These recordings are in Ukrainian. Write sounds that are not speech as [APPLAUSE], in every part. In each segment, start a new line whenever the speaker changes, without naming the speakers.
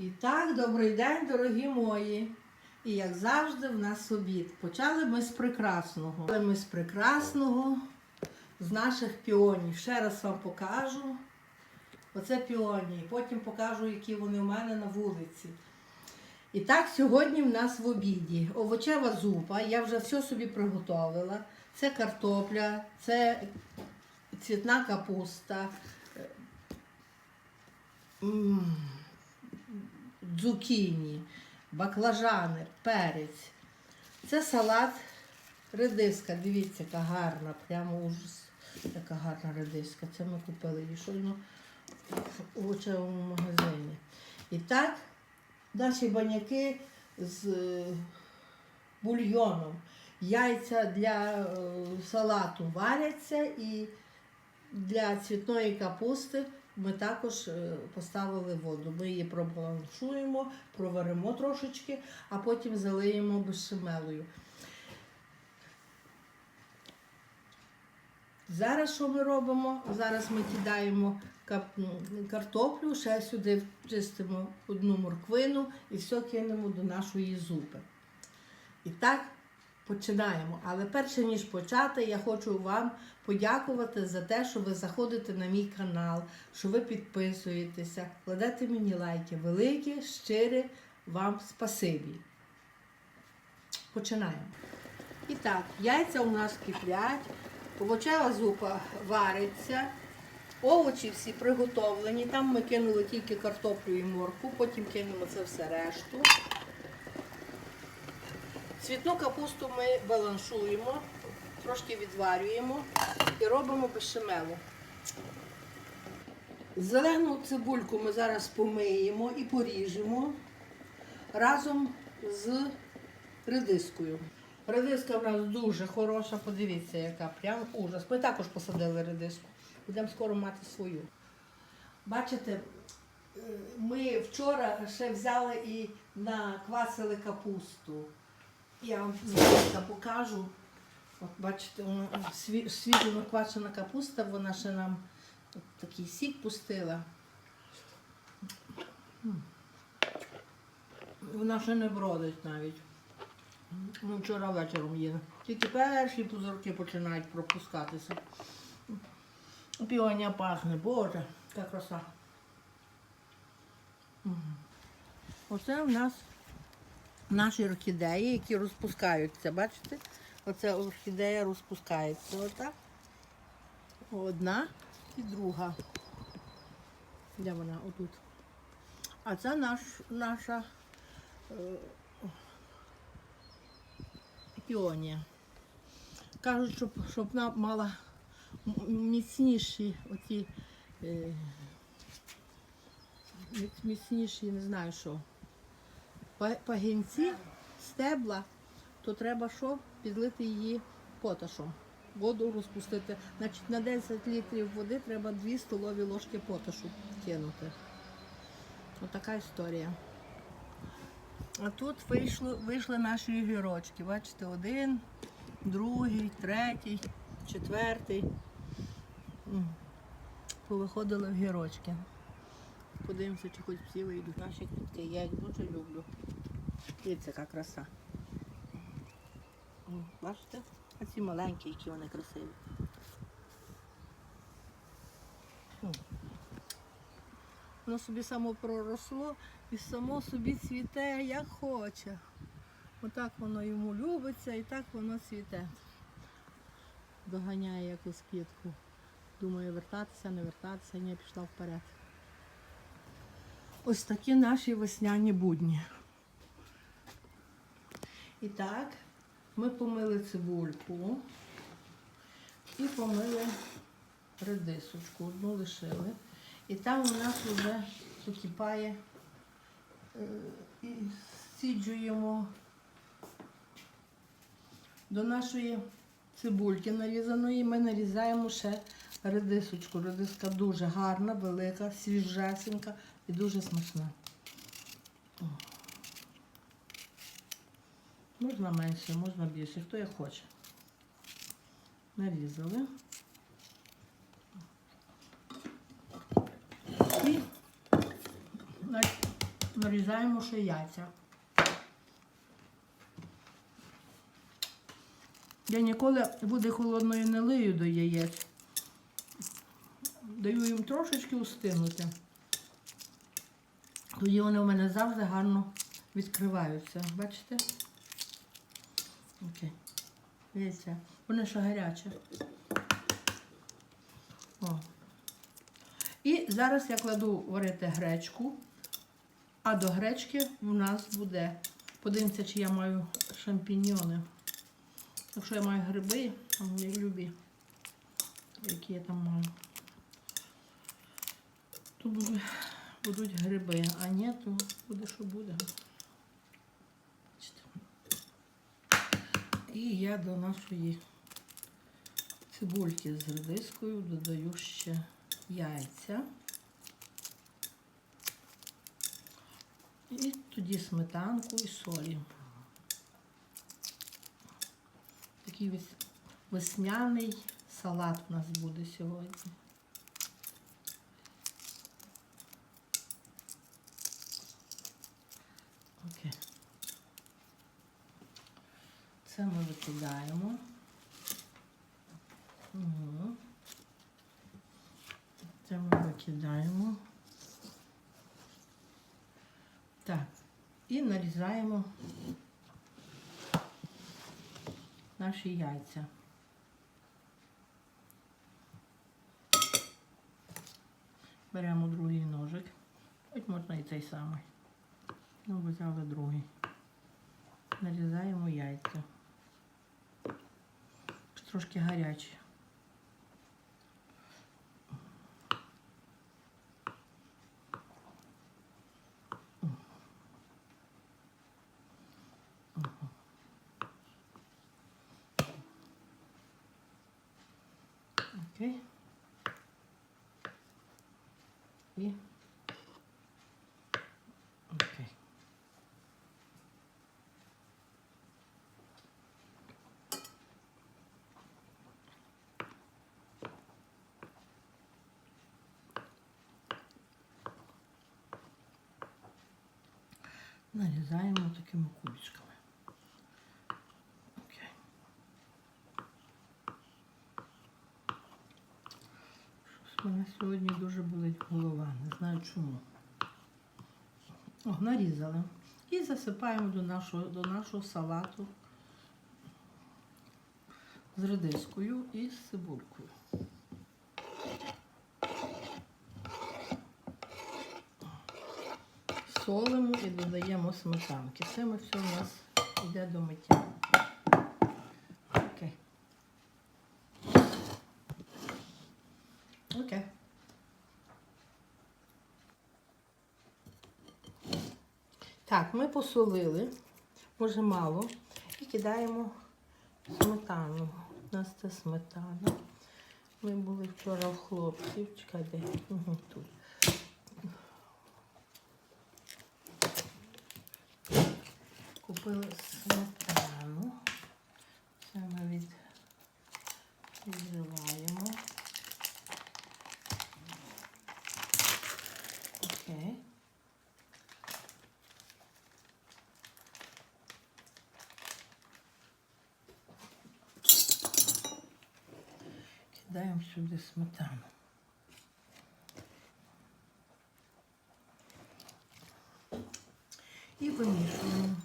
І так, добрий день, дорогі мої. І як завжди, в нас обід. Почали ми з прекрасного. Почали ми з прекрасного, з наших піонів. Ще раз вам покажу. Оце піоні. Потім покажу, які вони у мене на вулиці. І так, сьогодні в нас в обіді овочева зупа. Я вже все собі приготовила. Це картопля, це цвітна капуста. М, Дзукіні, баклажани, перець. Це салат редиска. Дивіться, яка гарна, прямо ужас. Яка гарна редиска. Це ми купили її щойно в овочевому магазині. І так, наші баняки з е, бульйоном. Яйця для е, салату варяться і для цвітної капусти ми також е, поставили воду. Ми її пробаланшуємо, проваримо трошечки, а потім залиємо бешемелою. Зараз що ми робимо? Зараз ми кидаємо картоплю, ще сюди чистимо одну морквину і все кинемо до нашої зупи. І так починаємо. Але перше ніж почати, я хочу вам подякувати за те, що ви заходите на мій канал, що ви підписуєтеся, кладете мені лайки. Велике, щире вам спасибі. Починаємо. І так, яйця у нас киплять, овочева зупа вариться. Овочі всі приготовлені. Там ми кинули тільки картоплю і морку, потім кинемо це все решту. Цвітну капусту ми баланшуємо, трошки відварюємо і робимо бешемелу. Зелену цибульку ми зараз помиємо і поріжемо разом з редискою. Редиска в нас дуже хороша, подивіться, яка прям ужас. Ми також посадили редиску. Будемо скоро мати свою. Бачите, е, ми вчора ще взяли і наквасили капусту. Я вам зараз покажу. От бачите, сві- свіжо наквашена капуста, вона ще нам такий сік пустила. Вона ще не бродить навіть. Ми вчора вечором їли. Тільки перші пузырки починають пропускатися. Піоня пахне, боже, яка краса. Оце в нас наші орхідеї, які розпускаються. Бачите? Оце орхідея розпускається. Отак. Одна і друга. Де вона? Отут. А це наш, наша е, піонія. Кажуть, щоб, щоб вона мала міцніші оті е, міцніші, не знаю що. Па- Пагінці, стебла, то треба що? Підлити її поташом. Воду розпустити. Значить, на 10 літрів води треба 2 столові ложки поташу кинути. Отака історія. А тут вийшло, вийшли наші огірочки. Бачите, один, другий, третій, четвертий. Повиходили огірочки. Подивимося, чи хоч всі вийдуть. Наші квітки. Я їх дуже люблю. Дивіться, яка краса. Бачите? А ці маленькі, які вони красиві. Воно собі само проросло і само собі цвіте, як хоче. Отак воно йому любиться і так воно цвіте. Доганяє якусь квітку. Думає, вертатися, не вертатися, ні, пішла вперед. Ось такі наші весняні будні. І так, ми помили цибульку і помили редисочку, одну лишили. І там у нас вже закипає е, і сіджуємо до нашої цибульки нарізаної. Ми нарізаємо ще редисочку. Редиска дуже гарна, велика, свіжесенька і дуже смачна. Можна менше, можна більше, хто як хоче. Нарізали. І нарізаємо ще яйця. Я ніколи води холодної не лию до яєць. Даю їм трошечки устинути. Тоді вони у мене завжди гарно відкриваються. Бачите? Окей. Дивіться, вони ще гарячі. О. І зараз я кладу варити гречку, а до гречки у нас буде. Подивимося, чи я маю шампіньйони. Якщо я маю гриби, я любі, які я там маю, то будуть, будуть гриби, а ні, то буде, що буде. І я до нашої цибульки з редискою додаю ще яйця. І тоді сметанку і солі. Такий вес- весняний салат у нас буде сьогодні. Окей. Це ми викидаємо. Угу. Це ми викидаємо. Так. І нарізаємо наші яйця. Беремо другий ножик. Хоч можна і цей самий. Ну, взяли другий. Нарізаємо яйця. Трошки гарячі. Окей. І окей. Нарізаємо такими кубичками. Окей. Щось сьогодні дуже болить голова, не знаю чому. О, нарізали. І засипаємо до нашого, до нашого салату з редискою і з цибулькою. Солимо і додаємо сметанки. Це ми все у нас йде до миття. Окей. Окей. Так, ми посолили, може мало, і кидаємо сметану. У нас це сметана. Ми були вчора в хлопців. Чекай, де? Угу, тут. Купили сметану. Це ми від... відживаємо. Окей. Кидаємо сюди сметану. І вимішуємо.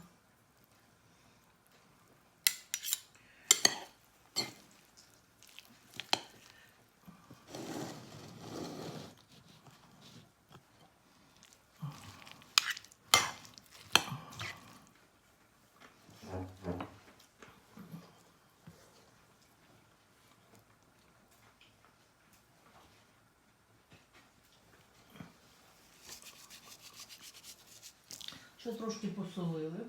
Ще трошки посолили.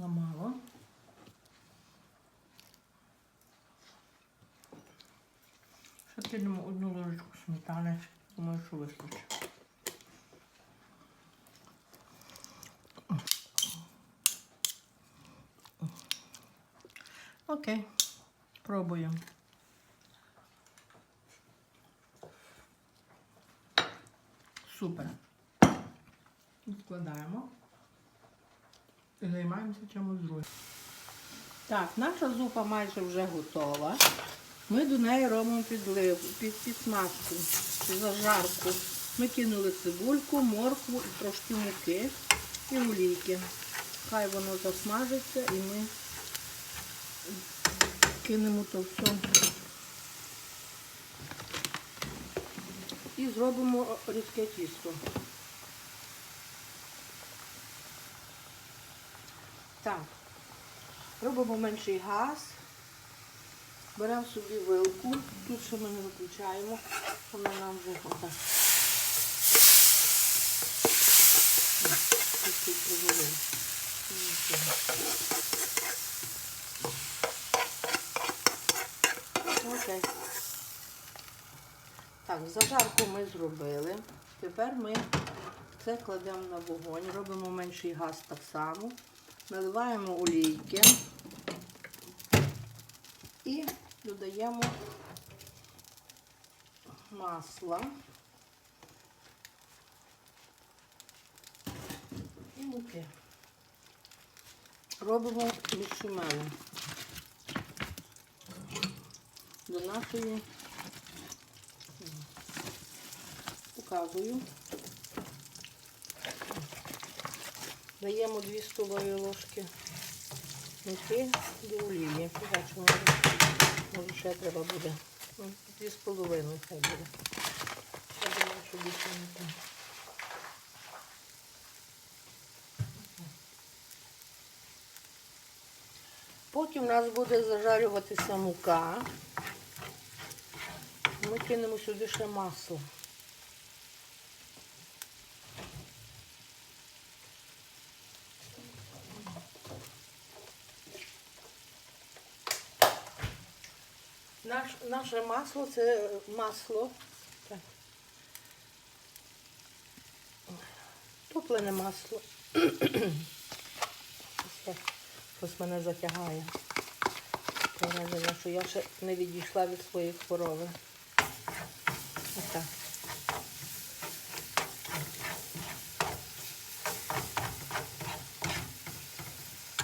Замало. Ще підемо одну ложечку сметани. Думаю, що вистачить. Окей, пробуємо. Супер. Відкладаємо. І займаємося чимось другим. Так, наша зупа майже вже готова. Ми до неї робимо підлив, під підсмажку, зажарку. Ми кинули цибульку, моркву і трошки муки і олійки. Хай воно засмажиться і ми кинемо то все. І зробимо рідке тісто. Так, робимо менший газ. Беремо собі вилку. Тут ще ми не виключаємо, вона нам вже отак. Окей. Так, зажарку ми зробили. Тепер ми це кладемо на вогонь, робимо менший газ так само, наливаємо олійки і додаємо масло і муки. Робимо бішумелу до нашої показую. Даємо 2 столові ложки муки до олії. Побачимо, може ще треба буде. Ну, Дві з половиною хай буде. Я думаю. Потім у нас буде зажарюватися мука. Ми кинемо сюди ще масло. Наше масло це масло. Так. Топлене масло. [CLEARS THROAT] Щось мене затягає. Враження, що я ще не відійшла від своєї хвороби. Отак.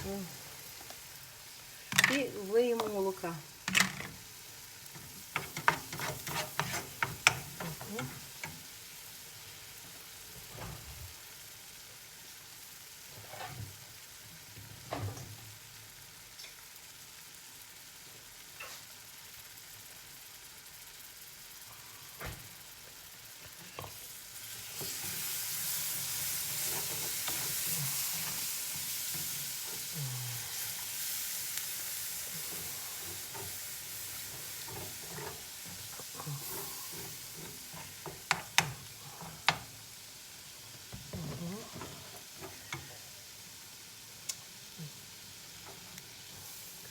М. І влиємо молока. Мгм.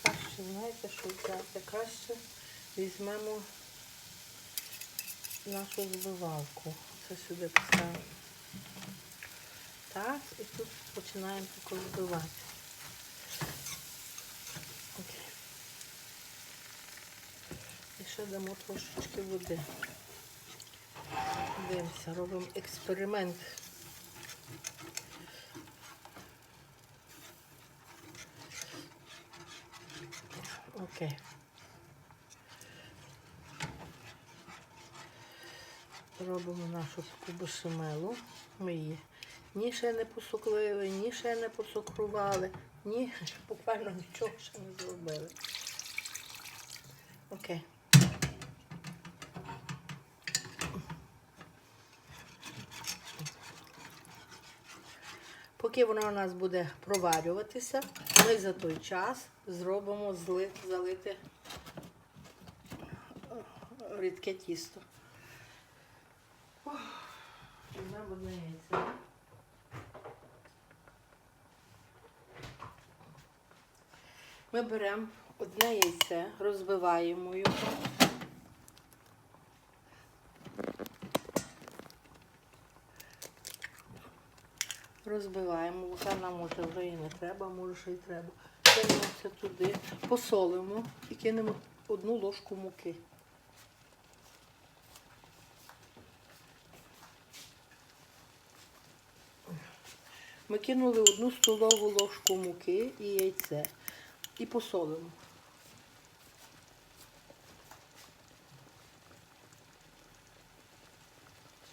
Краще, знаєте, що взяти? Краще візьмемо нашу збивалку. Це сюди поставимо. Так, і тут починаємо тако збивати. Окей. І ще дамо трошечки води. Дивимося, робимо експеримент. Окей. Робимо нашу таку бешемелу. Ми її ні ще не посуклили, ні ще не посукрували, ні, [LAUGHS] буквально нічого ще не зробили. Окей. Поки воно у нас буде проварюватися, ми за той час зробимо зли, залити рідке тісто. Візьмемо одне яйце. Ми беремо одне яйце, розбиваємо його. Розбиваємо, лука нам може вже і не треба, може ще й треба. Кинемо це туди, посолимо і кинемо одну ложку муки. Ми кинули одну столову ложку муки і яйце. І посолимо.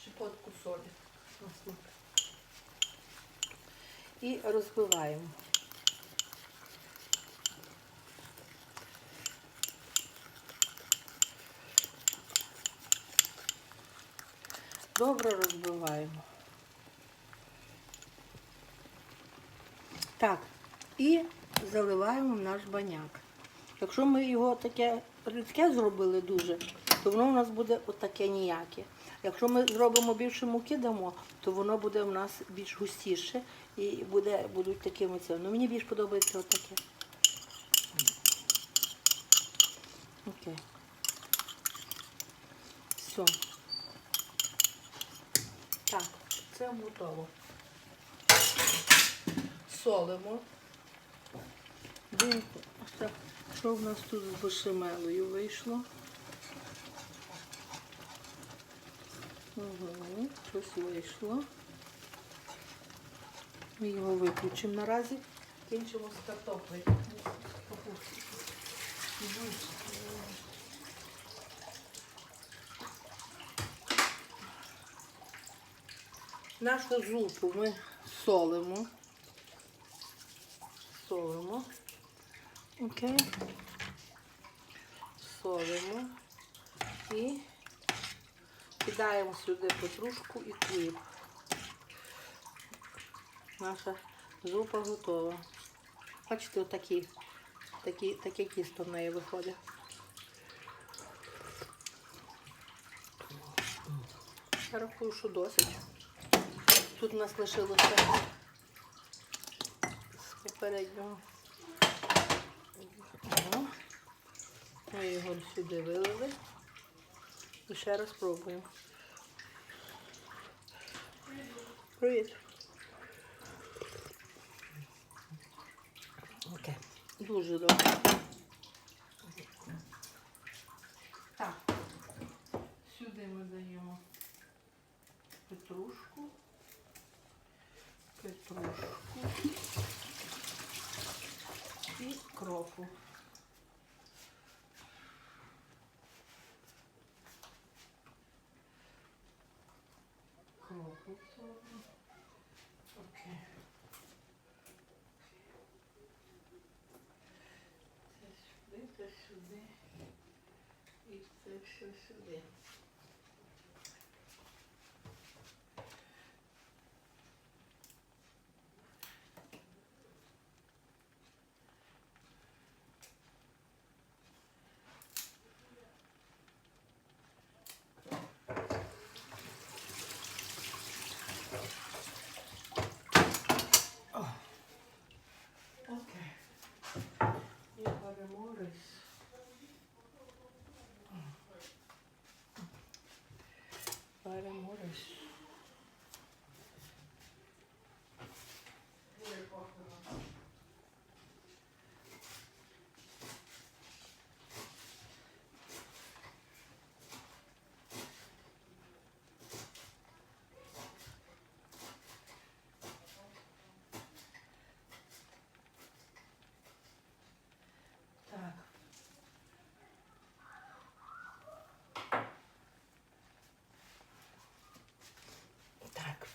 Щепотку солі. на смак. І розбиваємо. Добре розбиваємо. Так, і заливаємо наш баняк. Якщо ми його таке рідке зробили дуже, то воно у нас буде отаке ніяке. Якщо ми зробимо більше муки дамо, то воно буде у нас більш густіше і буде, будуть такими це. Ну мені більш подобається отаке. Окей. Все. Так, це готово. Солимо. Дивимося, що в нас тут з бешемелою вийшло. Угу, щось вийшло. Ми його виключимо наразі. Кінчимо з картоплею. Нашу зупу ми солимо. Солимо. Окей. Солимо. І кидаємо сюди петрушку і хліб. Наша зупа готова. Бачите, отакі, такі, таке тісто в неї виходить. Я рахую, що досить. Тут у нас лишилося з попереднього. Ми його сюди вилили. І ще раз пробуємо. Привіт. Окей. Дуже добре. Так. Сюди ми даємо петрушку. Петрушку. І кропу. Кропу. цього. Окей. Це сюди, це сюди. І це все сюди. Окей. І беремо рис. Беремо рис. Так. Так.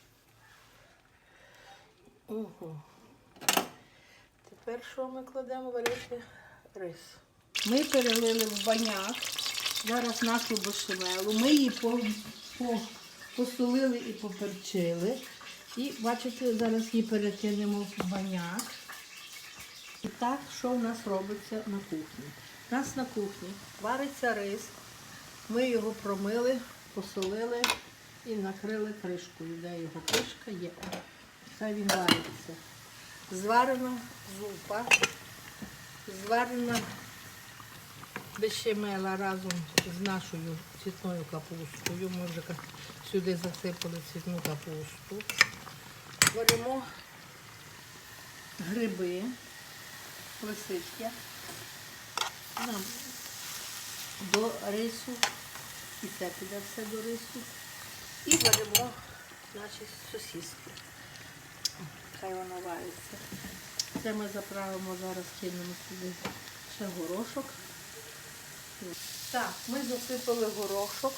Угу. Тепер що ми кладемо варити рис? Ми перелили в баняк зараз нашу бешемелу. Ми її по, по, посолили і поперчили. І бачите, зараз її перекинемо в баняк. І так, що в нас робиться на кухні? У нас на кухні вариться рис. Ми його промили, посолили і накрили кришкою. Де його кришка є. Хай. Зварена зупа, зварена бешемела разом з нашою цвітною капустою. Ми вже сюди засипали цвітну капусту. Беремо гриби, лисички нам до рису. І це піде все до рису. І беремо наші сосиски. Хай воно вариться. Це ми заправимо зараз, кинемо сюди ще горошок. Так, ми засипали горошок,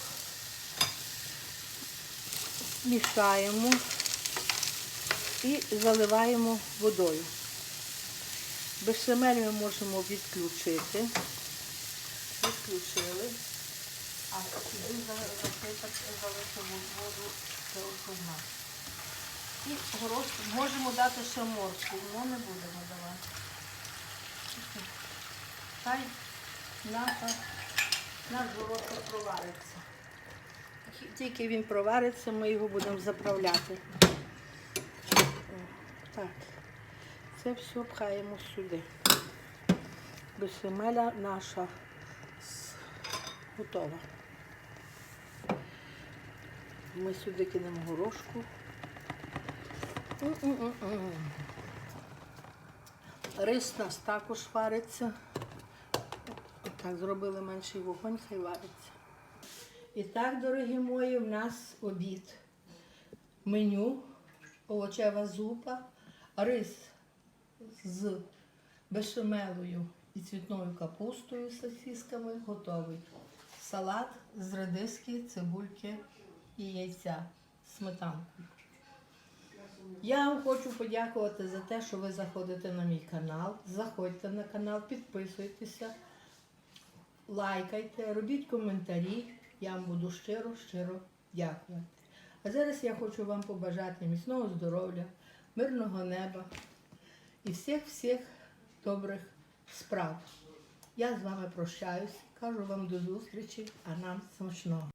мішаємо і заливаємо водою. Бешамель ми можемо відключити. Відключили. А сюди залити воду це основна. І горошку можемо дати ще моркву, але не будемо давати. Хай наша, наш горошок провариться. Тільки він провариться, ми його будемо заправляти. Так, це все пхаємо сюди. Бешемеля наша готова. Ми сюди кинемо горошку. Рис у нас також вариться. Так, зробили менший вогонь, хай вариться. І так, дорогі мої, в нас обід. Меню, овочева зупа, рис з бешамелою і цвітною капустою з сосисками готовий. Салат з редиски, цибульки і яйця сметанкою. Я вам хочу подякувати за те, що ви заходите на мій канал. Заходьте на канал, підписуйтеся, лайкайте, робіть коментарі. Я вам буду щиро, щиро дякувати. А зараз я хочу вам побажати міцного здоров'я, мирного неба і всіх-всіх добрих справ. Я з вами прощаюсь, кажу вам до зустрічі, а нам смачного.